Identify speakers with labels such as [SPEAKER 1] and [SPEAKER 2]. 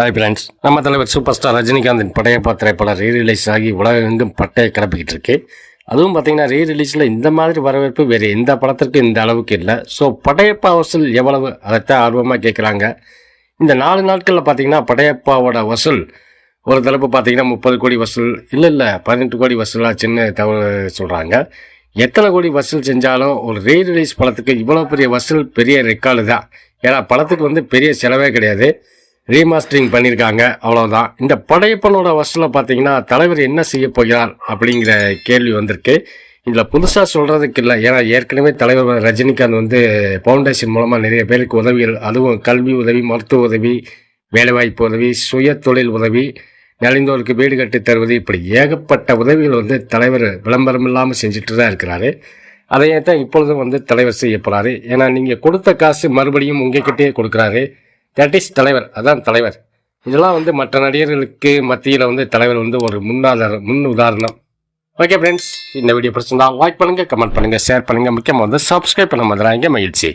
[SPEAKER 1] Hi friends நம்ம தலைவர் super star ரஜினிகாந்தின் Padayappa திரைப்படம் ரீ ரிலீஸ் ஆகி உலகெங்கும் பட்டையை கிளப்பிக்கிட்டு இருக்கு. அதுவும் பார்த்தீங்கன்னா ரீ ரிலீஸில் இந்த மாதிரி வரவேற்பு வேறு எந்த படத்திற்கும் இந்த அளவுக்கு இல்லை. ஸோ படையப்பா வசூல் எவ்வளவு? அதைத்தான் ஆர்வமாக கேட்குறாங்க இந்த நாலு நாட்களில் பார்த்தீங்கன்னா படையப்பாவோட வசூல் ஒரு தலைப்பு பார்த்தீங்கன்னா முப்பது கோடி வசூல். இல்லை இல்லை பதினெட்டு கோடி வசூலாக சின்ன தகவல் சொல்கிறாங்க எத்தனை கோடி வசூல் செஞ்சாலும் ஒரு ரீ ரிலீஸ் படத்துக்கு இவ்வளோ பெரிய வசூல் பெரிய ரெக்கார்டு தான். ஏன்னா படத்துக்கு வந்து பெரிய செலவே கிடையாது. ரீமாஸ்டரிங் பண்ணியிருக்காங்க அவ்வளோதான் இந்த படையப்பனோட வருஷத்தில் பார்த்தீங்கன்னா தலைவர் என்ன செய்ய போகிறார் அப்படிங்கிற கேள்வி வந்திருக்கு. இதில் புதுசாக சொல்கிறதுக்கு இல்லை. ஏன்னா ஏற்கனவே தலைவர் ரஜினிகாந்த் வந்து ஃபவுண்டேஷன் மூலமாக நிறைய பேருக்கு உதவிகள் அதுவும் கல்வி உதவி மருத்துவ உதவி வேலைவாய்ப்பு உதவி சுய தொழில் உதவி நலிந்தோருக்கு வீடு கட்டி தருவது இப்படி ஏகப்பட்ட உதவிகள் வந்து தலைவர் விளம்பரம் இல்லாமல் செஞ்சுட்டு தான் இருக்கிறாரு. அதையே தான் இப்பொழுதும் வந்து தலைவர் செய்ய போறாரு. ஏன்னா நீங்கள் கொடுத்த காசு மறுபடியும் உங்ககிட்டயே கொடுக்குறாரு. தட் இஸ் தலைவர் அதான் தலைவர். இதெல்லாம் வந்து மற்ற நடிகர்களுக்கு மத்தியில் வந்து தலைவர் வந்து ஒரு முன்னாதாரம் முன் உதாரணம் ஓகே ஃப்ரெண்ட்ஸ் இந்த வீடியோ பிடிச்சிருந்தா லைக் பண்ணுங்கள் கமெண்ட் பண்ணுங்கள் ஷேர் பண்ணுங்க. முக்கியமாக வந்து சப்ஸ்கிரைப் பண்ண மாதிரி மகிழ்ச்சி.